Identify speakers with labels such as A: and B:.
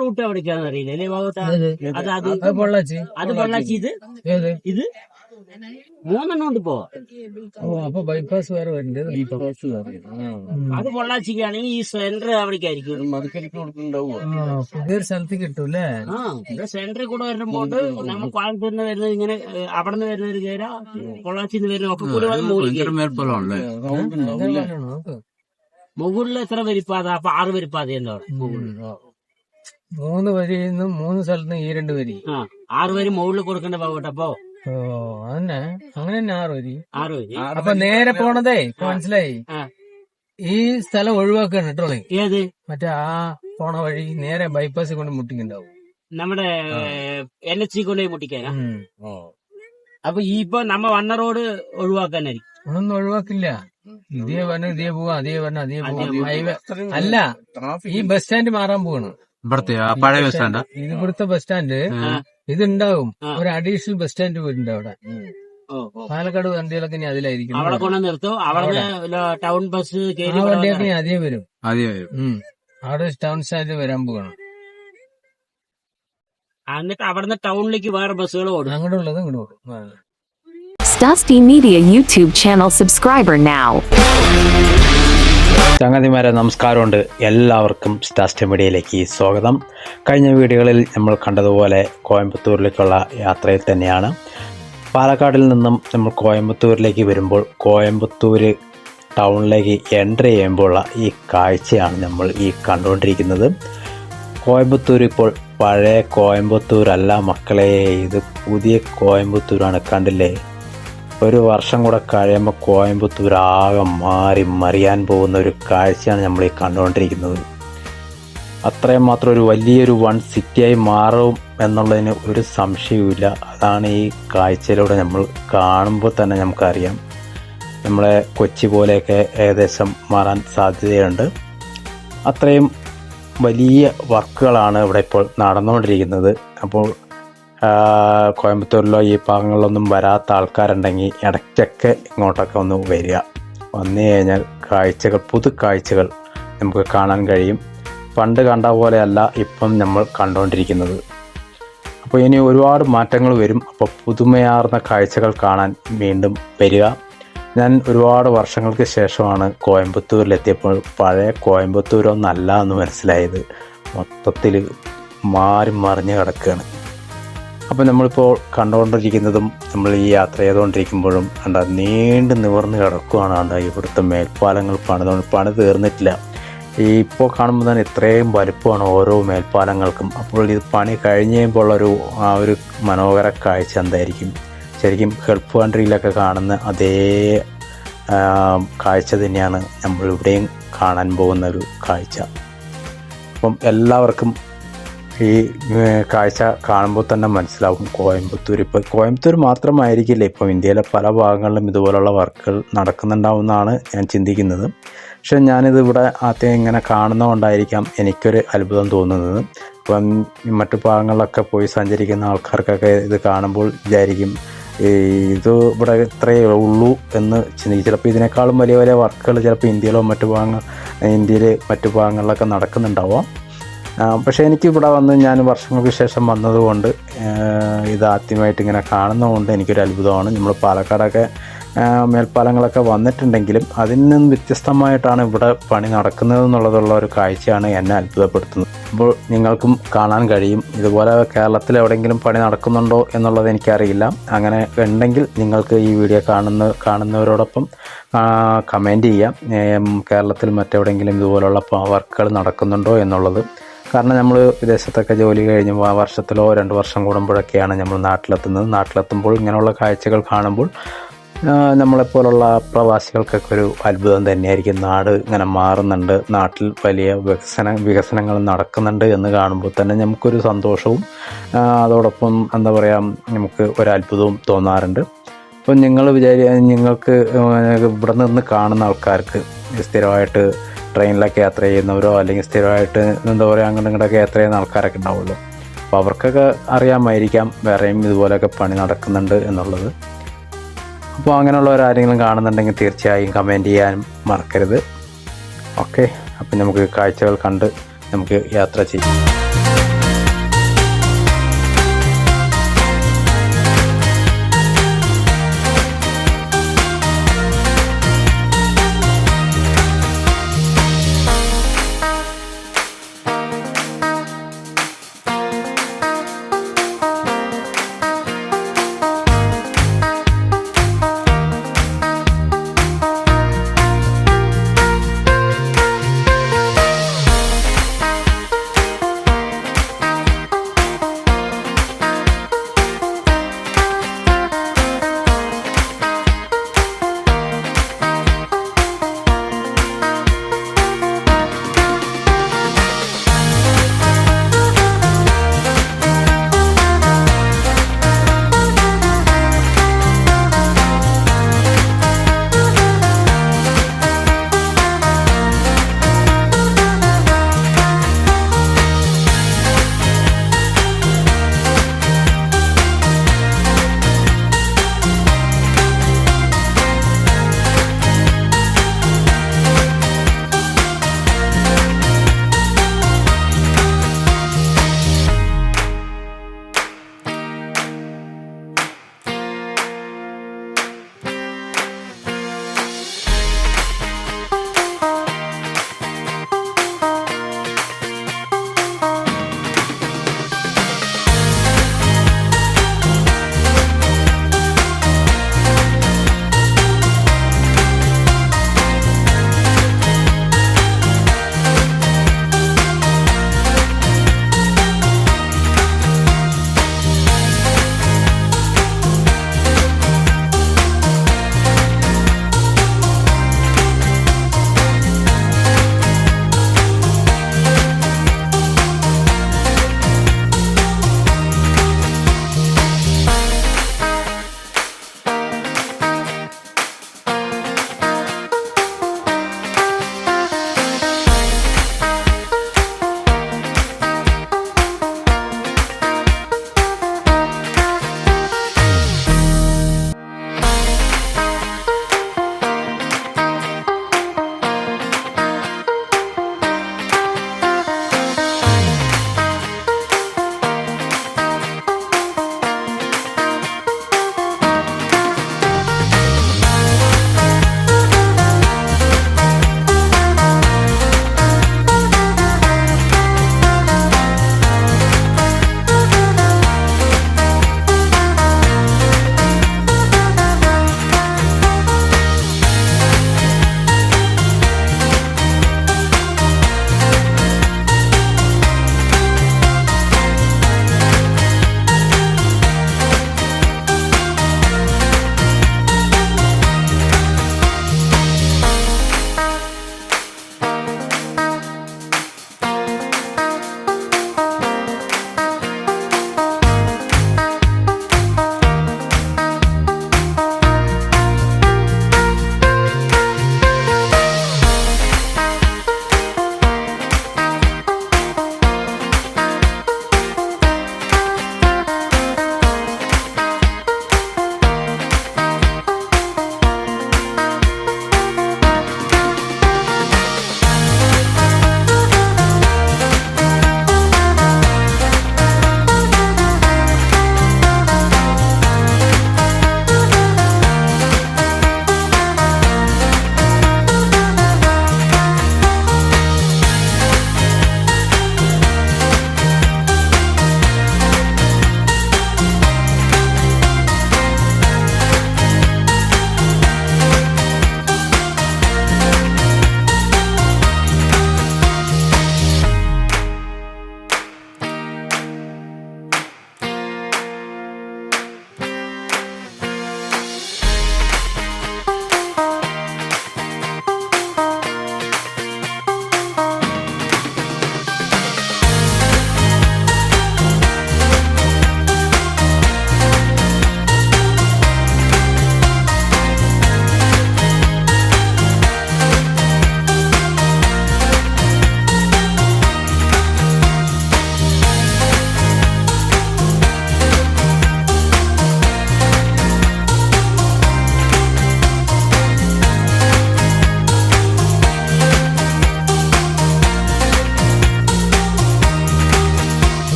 A: Root എവിടേക്കാന്ന് അറിയില്ല അല്ലേ ഭാഗത്ത് അത് അത്
B: അത് പൊള്ളാച്ചി.
A: അത് പൊള്ളാച്ചി ഇത്?
B: ഏത്?
A: ഇത്? മൂന്നെണ്ണം ഉണ്ട് ഇപ്പോ.
B: ഓ അപ്പൊ ബൈപ്പാസ് വേറെ വരുന്നുണ്ട്
A: അത് പൊള്ളാച്ചിക്കാണെങ്കിൽ ഈ സെന്റർ അവിടേക്കായിരിക്കും.
B: പുതിയൊരു സ്ഥലത്ത് കിട്ടൂല്ലേ
A: ആ ഇവിടെ സെന്ററിൽ കൂടെ വരുമ്പോ നമ്മ കോയമ്പത്തൂരിൽ നിന്ന് വരുന്നത് ഇങ്ങനെ അവിടെ നിന്ന് വരുന്നവര് കയറാ പൊള്ളാച്ചിയിൽ നിന്ന് വരുന്ന ഒക്കെ കൂടി വന്ന് മുകളിൽ. എത്ര വരിപ്പാത അപ്പൊ ആറ് വരിപ്പാത എന്താ
B: മൂന്ന് വരിയിൽ നിന്നും മൂന്ന് സ്ഥലത്ത് ഈ രണ്ട് വരി.
A: ആ ആറ് വരി മുകളിൽ കൊടുക്കേണ്ട അപ്പൊ?
B: ഓ അതന്നെ. അങ്ങനെ തന്നെ ആറ് വരി.
A: ആറ് വരി.
B: അപ്പൊ നേരെ പോണതേ മനസ്സിലായി? ഈ സ്ഥലം ഒഴിവാക്കാണ് കേട്ടോ
A: ഏത്?
B: മറ്റേ ആ പോണ വഴി നേരെ ബൈപ്പാസ് കൊണ്ട് മുട്ടിക്കുണ്ടാവും
A: നമ്മുടെ എൻ എച്ച് സി കൊണ്ടുപോയി മുട്ടിക്കാനാ? അപ്പൊ ഈ ഇപ്പൊ നമ്മ വന്ന റോഡ് ഒഴിവാക്കാനായിരിക്കും.
B: ഒന്നും ഒഴിവാക്കില്ല. ഇതേ പറഞ്ഞു ഇതേ പോവാ അതേ പറഞ്ഞു അതേ പോവാ. ഹൈവേ അല്ല ഈ ബസ് സ്റ്റാൻഡ് മാറാൻ പോവാണ്.
C: ഇവിടത്തെ പഴയ ബസ് സ്റ്റാൻഡ്.
B: ഇത് ഇവിടുത്തെ ബസ് സ്റ്റാൻഡ്. ഇതുണ്ടാവും. ഒരു അഡീഷണൽ ബസ് സ്റ്റാൻഡ് വരുന്നുണ്ട് അവിടെ. പാലക്കാട് വണ്ടികളൊക്കെ ഇനി അതിലായിരിക്കും.
A: അവിടെ കൊണ്ട് നിർത്തും. അവിടെ. ടൗൺ ബസ്
B: വണ്ടിയൊക്കെ ഇനി അതേ വരും.
C: അതേ വരും.
B: അവിടെ ടൗൺ സ്റ്റാൻഡ് വരാൻ പോകണം.
A: എന്നിട്ട് അവിടുന്ന് ടൗണിലേക്ക് വേറെ ബസ്സുകൾ ഓടും.
B: അങ്ങോട്ട് ഉള്ളത് ഇങ്ങോട്ട് ഓടും.
D: Dusty Media YouTube channel subscriber now.
C: ചങ്ങാതിമാരെ നമസ്കാരമുണ്ട്. എല്ലാവർക്കും സ്റ്റാസ്റ്റ് മീഡിയയിലേക്ക് സ്വാഗതം. കഴിഞ്ഞ വീഡിയോകളിൽ നമ്മൾ കണ്ടതുപോലെ കോയമ്പത്തൂരിലേക്കുള്ള യാത്രയിൽ തന്നെയാണ്. പാലക്കാടിൽ നിന്നും നമ്മൾ കോയമ്പത്തൂരിലേക്ക് വരുമ്പോൾ കോയമ്പത്തൂർ ടൗണിലേക്ക് എന്റർ ചെയ്യുമ്പോഴുള്ള ഈ കാഴ്ചയാണ് നമ്മൾ ഈ കണ്ടുകൊണ്ടിരിക്കുന്നത്. കോയമ്പത്തൂർ ഇപ്പോൾ പഴയ കോയമ്പത്തൂരല്ല മക്കളെ ഇത് പുതിയ കോയമ്പത്തൂരാണ് കണ്ടില്ലേ? ഒരു വർഷം കൂടെ കഴിയുമ്പോൾ കോയമ്പത്തൂർ ആകെ മാറി മറിയാൻ പോകുന്ന ഒരു കാഴ്ചയാണ് നമ്മൾ ഈ കണ്ടുകൊണ്ടിരിക്കുന്നത്. അത്രയും മാത്രം ഒരു വലിയൊരു വൺ സിറ്റിയായി മാറും എന്നുള്ളതിന് ഒരു സംശയവുമില്ല. അതാണ് ഈ കാഴ്ചയിലൂടെ നമ്മൾ കാണുമ്പോൾ തന്നെ നമുക്കറിയാം. നമ്മളെ കൊച്ചി പോലെയൊക്കെ ഏകദേശം മാറാൻ സാധ്യതയുണ്ട്. അത്രയും വലിയ വർക്കുകളാണ് ഇവിടെ ഇപ്പോൾ നടന്നുകൊണ്ടിരിക്കുന്നത്. അപ്പോൾ കോയമ്പത്തൂരിലോ ഈ ഭാഗങ്ങളിലൊന്നും വരാത്ത ആൾക്കാരുണ്ടെങ്കിൽ ഇടയ്ക്കൊക്കെ ഇങ്ങോട്ടൊക്കെ ഒന്ന് വരിക. വന്നു കഴിഞ്ഞാൽ കാഴ്ചകൾ പുതു കാഴ്ചകൾ നമുക്ക് കാണാൻ കഴിയും. പണ്ട് കണ്ട പോലെയല്ല ഇപ്പം നമ്മൾ കണ്ടുകൊണ്ടിരിക്കുന്നത് അപ്പോൾ ഇനി ഒരുപാട് മാറ്റങ്ങൾ വരും. അപ്പോൾ പുതുമയാർന്ന കാഴ്ചകൾ കാണാൻ വീണ്ടും വരിക. ഞാൻ ഒരുപാട് വർഷങ്ങൾക്ക് ശേഷമാണ് കോയമ്പത്തൂരിലെത്തിയപ്പോൾ പഴയ കോയമ്പത്തൂരൊന്നല്ല എന്ന് മനസ്സിലായത്. മൊത്തത്തിൽ മാറി മറിഞ്ഞ് കിടക്കുകയാണ്. അപ്പോൾ നമ്മളിപ്പോൾ കണ്ടുകൊണ്ടിരിക്കുന്നതും നമ്മൾ ഈ യാത്ര ചെയ്തുകൊണ്ടിരിക്കുമ്പോഴും കണ്ട നീണ്ടു നിവർന്ന് കിടക്കുകയാണ് കണ്ട ഇവിടുത്തെ മേൽപ്പാലങ്ങൾ പണിതുകൊണ്ട് പണി തീർന്നിട്ടില്ല. ഈ ഇപ്പോൾ കാണുമ്പോൾ തന്നെ ഇത്രയും വലുപ്പമാണ് ഓരോ മേൽപ്പാലങ്ങൾക്കും. അപ്പോൾ ഇത് പണി കഴിഞ്ഞ് കഴിയുമ്പോൾ ഒരു ആ ഒരു മനോഹര കാഴ്ച എന്തായിരിക്കും? ശരിക്കും ഹെൽപ്പ് കൺട്രിയിലൊക്കെ കാണുന്ന അതേ കാഴ്ച തന്നെയാണ് നമ്മളിവിടെയും കാണാൻ പോകുന്ന ഒരു കാഴ്ച. അപ്പം എല്ലാവർക്കും ഈ കാഴ്ച കാണുമ്പോൾ തന്നെ മനസ്സിലാവും. കോയമ്പത്തൂർ ഇപ്പോൾ കോയമ്പത്തൂർ മാത്രമായിരിക്കില്ല. ഇപ്പം ഇന്ത്യയിലെ പല ഭാഗങ്ങളിലും ഇതുപോലുള്ള വർക്കുകൾ നടക്കുന്നുണ്ടാവുമെന്നാണ് ഞാൻ ചിന്തിക്കുന്നത്. പക്ഷെ ഞാനിത് ഇവിടെ ആദ്യം ഇങ്ങനെ കാണുന്നതുകൊണ്ടായിരിക്കാം എനിക്കൊരു അത്ഭുതം തോന്നുന്നത്. അപ്പം മറ്റു ഭാഗങ്ങളിലൊക്കെ പോയി സഞ്ചരിക്കുന്ന ആൾക്കാർക്കൊക്കെ ഇത് കാണുമ്പോൾ വിചാരിക്കും ഇത് ഇവിടെ ഇത്രയേ ഉള്ളൂ എന്ന് ചിന്തിക്കും ചിലപ്പോൾ ഇതിനേക്കാളും വലിയ വലിയ വർക്കുകൾ ചിലപ്പോൾ ഇന്ത്യയിലോ മറ്റു ഭാഗങ്ങൾ ഇന്ത്യയിൽ മറ്റു ഭാഗങ്ങളിലൊക്കെ നടക്കുന്നുണ്ടാവാം. പക്ഷേ എനിക്ക് ഇവിടെ വന്ന് ഞാൻ വർഷങ്ങൾക്ക് ശേഷം വന്നതുകൊണ്ട് ഇത് ആദ്യമായിട്ട് ഇങ്ങനെ കാണുന്നതുകൊണ്ട് എനിക്കൊരു അത്ഭുതമാണ്. നമ്മൾ പാലക്കാടൊക്കെ മേൽപ്പാലങ്ങളൊക്കെ വന്നിട്ടുണ്ടെങ്കിലും അതിൽ നിന്നും വ്യത്യസ്തമായിട്ടാണ് ഇവിടെ പണി നടക്കുന്നത് എന്നുള്ളതുള്ള ഒരു കാഴ്ചയാണ് എന്നെ അത്ഭുതപ്പെടുത്തുന്നത്. അപ്പോൾ നിങ്ങൾക്കും കാണാൻ കഴിയും. ഇതുപോലെ കേരളത്തിൽ എവിടെയെങ്കിലും പണി നടക്കുന്നുണ്ടോ എന്നുള്ളത് എനിക്കറിയില്ല. അങ്ങനെ ഉണ്ടെങ്കിൽ നിങ്ങൾക്ക് ഈ വീഡിയോ കാണുന്ന കാണുന്നവരോടൊപ്പം കമന്റ് ചെയ്യാം. കേരളത്തിൽ മറ്റെവിടെയെങ്കിലും ഇതുപോലുള്ള വർക്കുകൾ നടക്കുന്നുണ്ടോ എന്നുള്ളത്. കാരണം നമ്മൾ വിദേശത്തൊക്കെ ജോലി കഴിഞ്ഞ് ആ വർഷത്തിലോ രണ്ട് വർഷം കൂടുമ്പോഴൊക്കെയാണ് നമ്മൾ നാട്ടിലെത്തുന്നത്. നാട്ടിലെത്തുമ്പോൾ ഇങ്ങനെയുള്ള കാഴ്ചകൾ കാണുമ്പോൾ നമ്മളെപ്പോലുള്ള പ്രവാസികൾക്കൊക്കെ ഒരു അത്ഭുതം തന്നെയായിരിക്കും. നാട് ഇങ്ങനെ മാറുന്നുണ്ട്. നാട്ടിൽ വലിയ വികസന വികസനങ്ങൾ നടക്കുന്നുണ്ട് എന്ന് കാണുമ്പോൾ തന്നെ നമുക്കൊരു സന്തോഷവും അതോടൊപ്പം എന്താ പറയുക നമുക്ക് ഒരു അത്ഭുതവും തോന്നാറുണ്ട്. അപ്പം നിങ്ങൾ വിചാരി നിങ്ങൾക്ക് ഇവിടെ നിന്ന് കാണുന്ന ആൾക്കാർക്ക് സ്ഥിരമായിട്ട് ട്രെയിനിലൊക്കെ യാത്ര ചെയ്യുന്നവരോ അല്ലെങ്കിൽ സ്ഥിരമായിട്ട് എന്താ പറയുക അങ്ങോട്ടും ഇങ്ങോട്ടൊക്കെ യാത്ര ചെയ്യുന്ന ആൾക്കാരൊക്കെ ഉണ്ടാവുമല്ലോ. അപ്പോൾ അവർക്കൊക്കെ അറിയാമായിരിക്കാം വേറെയും ഇതുപോലെയൊക്കെ പണി നടക്കുന്നുണ്ട് എന്നുള്ളത്. അപ്പോൾ അങ്ങനെയുള്ള ആരെങ്കിലും കാണുന്നുണ്ടെങ്കിൽ തീർച്ചയായും കമന്റ് ചെയ്യാനും മറക്കരുത്. ഓക്കെ അപ്പം നമുക്ക് കാഴ്ചകൾ കണ്ട് നമുക്ക് യാത്ര ചെയ്യാം.